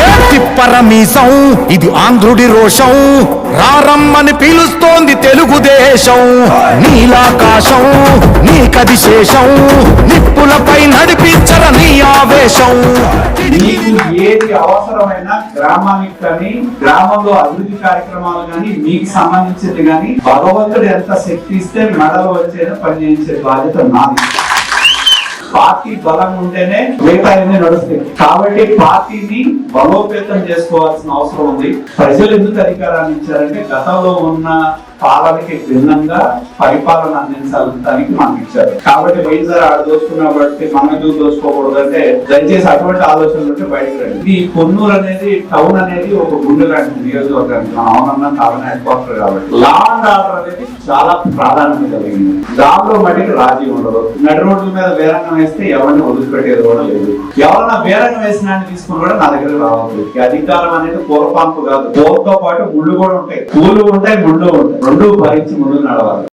ఏ ఇది ఆంధ్రుడి రోషం. రారమ్మని పిలుస్తోంది తెలుగుదేశం. నీలాకాశం నీకది శేషం. నిప్పులపై నడిపించర నీ మీకు ఏది అవసరమైన గ్రామానికి కానీ గ్రామంలో అభివృద్ధి కార్యక్రమాలు కానీ మీకు సంబంధించింది కానీ భగవంతుడు ఎంత శక్తి ఇస్తే మెడలు వచ్చేదో పనిచేయించే బాధ్యత నాది. పార్టీ బలం ఉంటేనే మిగతా అన్ని నడుస్తాయి. కాబట్టి పార్టీని బలోపేతం చేసుకోవాల్సిన అవసరం ఉంది. ప్రజలు ఎందుకు అధికారాన్ని ఇచ్చారంటే గతంలో ఉన్న పాలనకి భిన్నంగా పరిపాలన అందించడానికి మనకి ఇచ్చారు కాబట్టి వైఎస్ఆర్ ఆడ దోచుకున్న బట్టి మనం ఎందుకు దోచుకోకూడదు అంటే దయచేసి అటువంటి ఆలోచనలు ఉంటే బయటకు రండి. ఇది కొన్నూరు అనేది టౌన్ అనేది ఒక గుండె లాంటి నియోజకవర్గానికి మనం అవునన్నా కావాలని హెడ్ క్వార్టర్ కాబట్టి. లా అండ్ ఆర్డర్ అనేది చాలా ప్రాధాన్యత కలిగింది. దాంట్లో మటుకు రాజీ ఉండదు. నడి రోడ్ల మీద వేరంగం వేస్తే ఎవరిని వదిలిపెట్టేది కూడా లేదు. ఎవరన్నా వేరంగం వేసిన తీసుకుని కూడా నా దగ్గర రావద్దు అధికారం అనేది పూర్వపాంపు కాదు. పూలతో పాటు ముళ్ళు కూడా ఉంటాయి. పూలు ఉంటాయి ముళ్ళు ఉంటాయి. రెండు భరించి ముందు నడవాలి.